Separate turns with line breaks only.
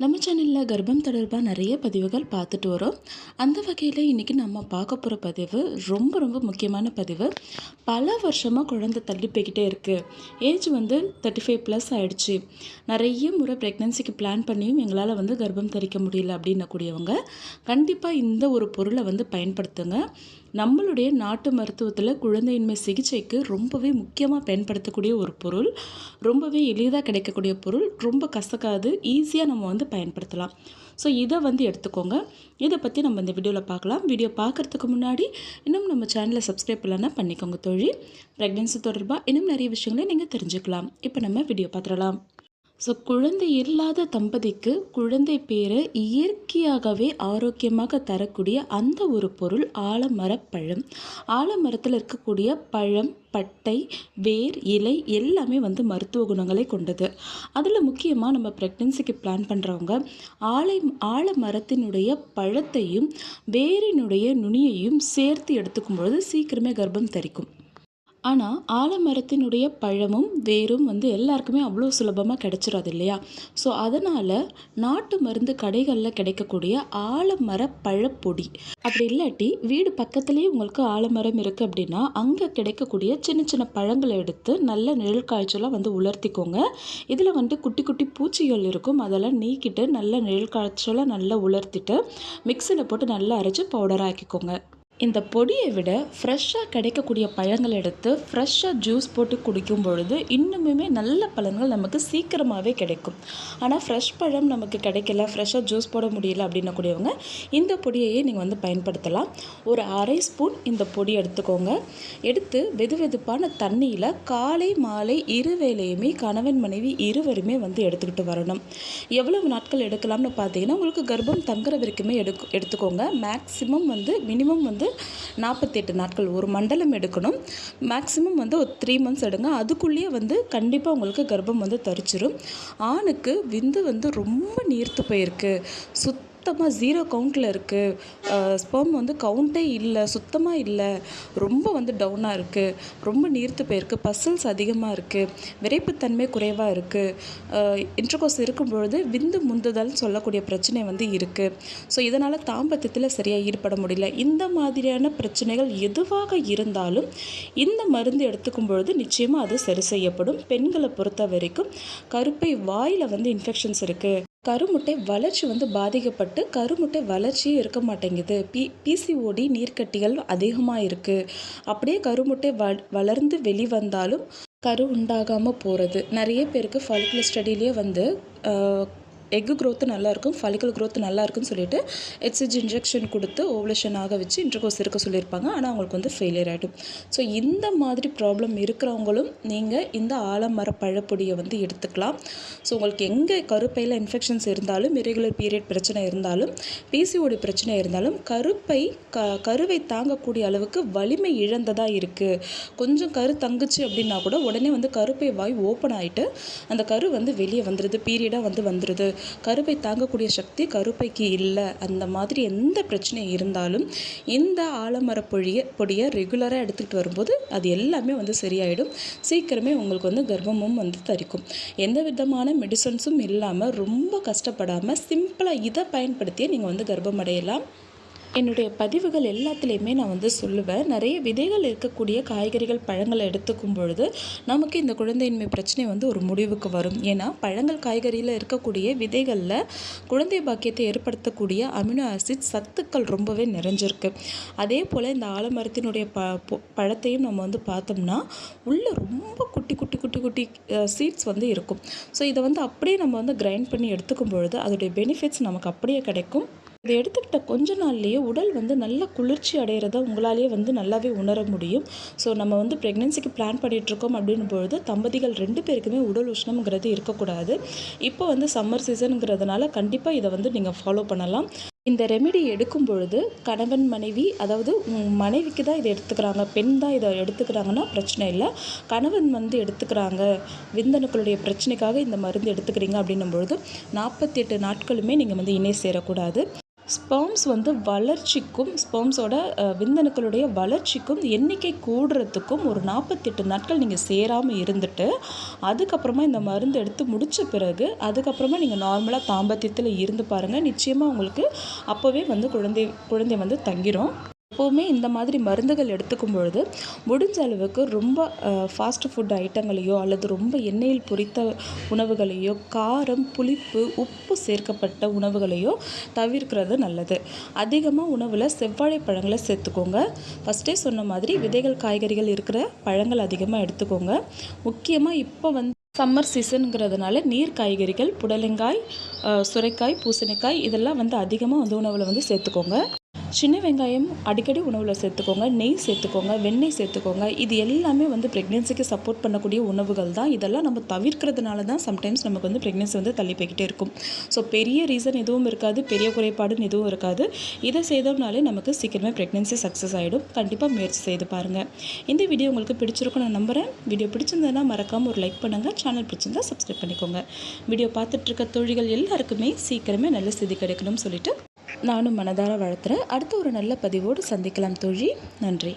நம்ம சேனலில் கர்ப்பம் தொடர்பாக நிறைய பதிவுகள் பார்த்துட்டு வரோம். அந்த வகையில் இன்றைக்கி நம்ம பார்க்க போகிற பதிவு ரொம்ப ரொம்ப முக்கியமான பதிவு. பல வருஷமாக குழந்தை தள்ளி போய்கிட்டே இருக்குது ஏஜ் வந்து தேர்ட்டி ஃபைவ் ப்ளஸ் ஆகிடுச்சு நிறைய முறை ப்ரெக்னென்சிக்கு பிளான் பண்ணியும் எங்களால் வந்து கர்ப்பம் தரிக்க முடியல அப்படின்னக்கூடியவங்க கண்டிப்பாக இந்த ஒரு பொருளை வந்து பயன்படுத்துங்க. நம்மளுடைய நாட்டு மருத்துவத்தில் குழந்தையின்மை சிகிச்சைக்கு ரொம்பவே முக்கியமாக பயன்படுத்தக்கூடிய ஒரு பொருள் ரொம்பவே எளிதாக கிடைக்கக்கூடிய பொருள் ரொம்ப கசக்காது ஈஸியாக நம்ம வந்து பயன்படுத்தலாம். ஸோ இதை வந்து எடுத்துக்கோங்க. இதை பற்றி நம்ம இந்த வீடியோவில் பார்க்கலாம். வீடியோ பார்க்குறதுக்கு முன்னாடி இன்னும் நம்ம சேனலை சப்ஸ்கிரைப் இல்லைன்னா பண்ணிக்கோங்க தொழில் ப்ரெக்னென்சி தொடர்பாக இன்னும் நிறைய விஷயங்களை நீங்கள் தெரிஞ்சுக்கலாம். இப்போ நம்ம வீடியோ பார்த்துடலாம். ஸோ குழந்தை இல்லாத தம்பதிக்கு குழந்தை பேரை இயற்கையாகவே ஆரோக்கியமாக தரக்கூடிய அந்த ஒரு பொருள் ஆலமரப்பழம் ஆலமரத்தில் இருக்கக்கூடிய பழம் பட்டை வேர் இலை எல்லாமே வந்து மருத்துவ குணங்களை கொண்டது. அதில் முக்கியமாக நம்ம ப்ரெக்னென்சிக்கு பிளான் பண்ணுறவங்க ஆலை ஆலமரத்தினுடைய பழத்தையும் வேரினுடைய நுனியையும் சேர்த்து எடுத்துக்கும் பொழுது சீக்கிரமே கர்ப்பம் தரிக்கும். ஆனால் ஆலமரத்தினுடைய பழமும் வேரும் வந்து எல்லாருக்குமே அவ்வளோ சுலபமாக கிடைச்சிடாது இல்லையா ஸோ அதனால் நாட்டு மருந்து கடைகளில் கிடைக்கக்கூடிய ஆலமர பழப்பொடி. அப்படி இல்லாட்டி வீடு பக்கத்துலேயே உங்களுக்கு ஆலமரம் இருக்குது அப்படின்னா அங்கே கிடைக்கக்கூடிய சின்ன சின்ன பழங்களை எடுத்து நல்ல நிழல் காய்ச்சலாக வந்து உலர்த்திக்கோங்க. இதில் வந்து குட்டி குட்டி பூச்சிகள் இருக்கும். அதெல்லாம் நீக்கிட்டு நல்ல நிழல் காய்ச்சலாக நல்லா உலர்த்திட்டு மிக்சியில் போட்டு நல்லா அரைச்சி பவுடராக ஆக்கிக்கோங்க. இந்த பொடியை விட ஃப்ரெஷ்ஷாக கிடைக்கக்கூடிய பழங்கள் எடுத்து ஃப்ரெஷ்ஷாக ஜூஸ் போட்டு குடிக்கும் பொழுது இன்னுமுமே நல்ல பழங்கள் நமக்கு சீக்கிரமாகவே கிடைக்கும். ஆனால் ஃப்ரெஷ் பழம் நமக்கு கிடைக்கல ஃப்ரெஷ்ஷாக ஜூஸ் போட முடியல அப்படின்னக்கூடியவங்க இந்த பொடியையே நீங்கள் வந்து பயன்படுத்தலாம். ஒரு அரை ஸ்பூன் இந்த பொடி எடுத்துக்கோங்க. எடுத்து வெது வெதுப்பான தண்ணியில் காலை மாலை இருவேளையுமே கணவன் மனைவி இருவருமே வந்து எடுத்துக்கிட்டு வரணும். எவ்வளவு நாட்கள் எடுக்கலாம்னு பார்த்தீங்கன்னா உங்களுக்கு கர்ப்பம் தங்குற வரைக்குமே எடுக்கு எடுத்துக்கோங்க. மேக்ஸிமம் வந்து மினிமம் வந்து நாற்பத்தெட்டு நாட்கள் ஒரு மண்டலம் எடுக்கணும். மேக்ஸிமம் வந்து ஒரு த்ரீ மந்த்ஸ் எடுங்க. அதுக்குள்ளேயே வந்து கண்டிப்பாக உங்களுக்கு கர்ப்பம் வந்து தரிச்சிடும் ஆணுக்கு விந்து வந்து ரொம்ப நீர்த்து போயிருக்கு. சுத் சுத்தமாக ஜீரோ கவுண்ட்டில் இருக்குது ஸ்பெர்ம் வந்து கவுண்டே இல்லை சுத்தமாக இல்லை. ரொம்ப வந்து டவுனாக இருக்குது ரொம்ப நீர்த்து போயிருக்கு. பசல்ஸ் அதிகமாக இருக்குது விரைப்புத்தன்மை குறைவாக இருக்குது இன்ட்ரகோஸ் இருக்கும் பொழுது விந்து முந்துதல் சொல்லக்கூடிய பிரச்சனை வந்து இருக்குது ஸோ இதனால் தாம்பத்தியத்தில் சரியாக ஈடுபட முடியல. இந்த மாதிரியான பிரச்சனைகள் எதுவாக இருந்தாலும் இந்த மருந்து எடுத்துக்கும் பொழுது நிச்சயமாக அது சரி செய்யப்படும். பெண்களை பொறுத்த வரைக்கும் கருப்பை வாயில் வந்து இன்ஃபெக்ஷன்ஸ் இருக்குது கருமுட்டை வளர்ச்சி வந்து பாதிக்கப்பட்டு கருமுட்டை வளர்ச்சியும் இருக்க மாட்டேங்குது. பி பிசிஓடி நீர்க்கட்டிகள் அதிகமாக இருக்குது அப்படியே கருமுட்டை வ வளர்ந்து வெளிவந்தாலும் கரு உண்டாகாமல் போகிறது நிறைய பேருக்கு ஃபாலிகுலர் ஸ்டடியிலே வந்து எக்கு க்ரோத்து நல்லாயிருக்கும் ஃபலிக்கல் க்ரோத் நல்லாயிருக்குன்னு சொல்லிட்டு எச்சிஜி இன்ஜெக்ஷன் கொடுத்து ஓவலேஷன் ஆக வச்சு இன்டர்கோர்ஸ் இருக்க சொல்லியிருப்பாங்க. ஆனால் அவங்களுக்கு வந்து ஃபெயிலியர் ஆகிடும் ஸோ இந்த மாதிரி ப்ராப்ளம் இருக்கிறவங்களும் நீங்கள் இந்த ஆலமர பழப்பொடியை வந்து எடுத்துக்கலாம். ஸோ உங்களுக்கு எங்கே கருப்பையில் இன்ஃபெக்ஷன்ஸ் இருந்தாலும் இரெகுலர் பீரியட் பிரச்சனை இருந்தாலும் பிசிஓடி பிரச்சனை இருந்தாலும் கருப்பை க கருவை தாங்கக்கூடிய அளவுக்கு வலிமை இழந்ததாக இருக்குது கொஞ்சம் கரு தங்குச்சு அப்படின்னா கூட உடனே வந்து கருப்பை வாய் ஓப்பன் ஆகிட்டு அந்த கரு வந்து வெளியே வந்துடுது பீரியடாக வந்து வந்துடுது கருப்பை தாங்கக்கூடிய சக்தி கருப்பைக்கு இல்லை. அந்த மாதிரி எந்த பிரச்சனை இருந்தாலும் இந்த ஆலமர பொழிய பொடியை ரெகுலராக எடுத்துக்கிட்டு வரும்போது அது எல்லாமே வந்து சரியாயிடும். சீக்கிரமே உங்களுக்கு வந்து கர்ப்பமும் வந்து தரிக்கும். எந்த விதமான மெடிசன்ஸும் இல்லாமல் ரொம்ப கஷ்டப்படாமல் சிம்பிளாக இதை பயன்படுத்தியே நீங்கள் வந்து கர்ப்பம் அடையலாம் என்னுடைய பதிவுகள் எல்லாத்துலேயுமே நான் வந்து சொல்லுவேன். நிறைய விதைகள் இருக்கக்கூடிய காய்கறிகள் பழங்களை எடுத்துக்கும் பொழுது நமக்கு இந்த குழந்தையின்மை பிரச்சனை வந்து ஒரு முடிவுக்கு வரும். ஏன்னா பழங்கள் காய்கறியில் இருக்கக்கூடிய விதைகளில் குழந்தை பாக்கியத்தை ஏற்படுத்தக்கூடிய அமினோ ஆசிட் சத்துக்கள் ரொம்பவே நிறைஞ்சிருக்கு. அதே போல் இந்த ஆலமரத்தினுடைய ப பழத்தையும் நம்ம வந்து பார்த்தோம்னா உள்ளே ரொம்ப குட்டி குட்டி குட்டி குட்டி சீட்ஸ் வந்து இருக்கும். ஸோ இதை வந்து அப்படியே நம்ம வந்து கிரைண்ட் பண்ணி எடுத்துக்கும் பொழுது அதோடைய பெனிஃபிட்ஸ் நமக்கு அப்படியே கிடைக்கும். இதை எடுத்துக்கிட்ட கொஞ்ச நாள்லேயே உடல் வந்து நல்ல குளிர்ச்சி அடைகிறத உங்களாலேயே வந்து நல்லாவே உணர முடியும். ஸோ நம்ம வந்து ப்ரெக்னென்சிக்கு பிளான் பண்ணிகிட்ருக்கோம் அப்படின் பொழுது தம்பதிகள் ரெண்டு பேருக்குமே உடல் உஷ்ணம்ங்கிறது இருக்கக்கூடாது. இப்போ வந்து சம்மர் சீசனுங்கிறதுனால கண்டிப்பாக இதை வந்து நீங்கள் ஃபாலோ பண்ணலாம். இந்த ரெமெடி எடுக்கும் பொழுது கணவன் மனைவி அதாவது மனைவிக்கு தான் இதை எடுத்துக்கிறாங்க பெண் தான் இதை எடுத்துக்கிறாங்கன்னா பிரச்சனை இல்லை. கணவன் வந்து எடுத்துக்கிறாங்க விந்தணுக்களுடைய பிரச்சனைக்காக இந்த மருந்து எடுத்துக்கிறீங்க அப்படின்னும் பொழுது நாற்பத்தி எட்டு நாட்களுமே நீங்கள் வந்து இணை சேரக்கூடாது. ஸ்பெர்ம்ஸ் வந்து வளர்ச்சிக்கும் ஸ்பெர்ம்ஸோட விந்தணுக்களுடைய வளர்ச்சிக்கும் எண்ணிக்கை கூடுறதுக்கும் ஒரு நாற்பத்தெட்டு நாட்கள் நீங்கள் சேராமல் இருந்துட்டு அதுக்கப்புறமா இந்த மருந்து எடுத்து முடித்த பிறகு அதுக்கப்புறமா நீங்கள் நார்மலாக தாம்பத்தியத்தில் இருந்து பாருங்கள் நிச்சயமாக உங்களுக்கு அப்போவே வந்து குழந்தை குழந்தை வந்து தங்கிரும். எப்போவுமே இந்த மாதிரி மருந்துகள் எடுத்துக்கும் பொழுது முடிஞ்ச அளவுக்கு ரொம்ப ஃபாஸ்ட் ஃபுட் ஐட்டங்களையோ அல்லது ரொம்ப எண்ணெயில் பொரித்த உணவுகளையோ காரம் புளிப்பு உப்பு சேர்க்கப்பட்ட உணவுகளையோ தவிர்க்கிறது நல்லது. அதிகமாக உணவில் செவ்வாழை பழங்களை சேர்த்துக்கோங்க. ஃபஸ்ட்டே சொன்ன மாதிரி விதைகள் காய்கறிகள் இருக்கிற பழங்கள் அதிகமாக எடுத்துக்கோங்க. முக்கியமாக இப்போ வந்து சம்மர் சீசனுங்கிறதுனால நீர் காய்கறிகள் புடலங்காய் சுரைக்காய் பூசணிக்காய் இதெல்லாம் வந்து அதிகமாக வந்து உணவில் வந்து சேர்த்துக்கோங்க. சின்ன வெங்காயம் அடிக்கடி உணவில் சேர்த்துக்கோங்க நெய் சேர்த்துக்கோங்க வெண்ணெய் சேர்த்துக்கோங்க. இது எல்லாமே வந்து ப்ரெக்னென்சிக்கு சப்போர்ட் பண்ணக்கூடிய உணவுகள் தான். இதெல்லாம் நம்ம தவிர்க்கிறதுனால தான் சம்டைம்ஸ் நமக்கு வந்து ப்ரெக்னென்சி வந்து தள்ளி போய்கிட்டே இருக்கும். ஸோ பெரிய ரீசன் எதுவும் இருக்காது பெரிய குறைபாடுன்னு எதுவும் இருக்காது. இதை செய்தோம்னாலே நமக்கு சீக்கிரமே ப்ரெக்னென்சி சக்ஸஸ் ஆகிடும் கண்டிப்பாக முயற்சி செய்து பாருங்கள் இந்த வீடியோ உங்களுக்கு பிடிச்சிருக்கும் நான் நம்புகிறேன் வீடியோ பிடிச்சிருந்ததுன்னா மறக்காமல் ஒரு லைக் பண்ணுங்கள் சேனல் பிடிச்சிருந்தா சப்ஸ்கிரைப் பண்ணிக்கோங்க. வீடியோ பார்த்துட்டு இருக்க தோழிகள் எல்லாருக்குமே சீக்கிரமே நல்ல செய்தி கிடைக்கணும்னு சொல்லிட்டு நானும் மனதார வாழ்த்துறேன் அடுத்த ஒரு நல்ல பதிவோடு சந்திக்கலாம் தோழி. நன்றி.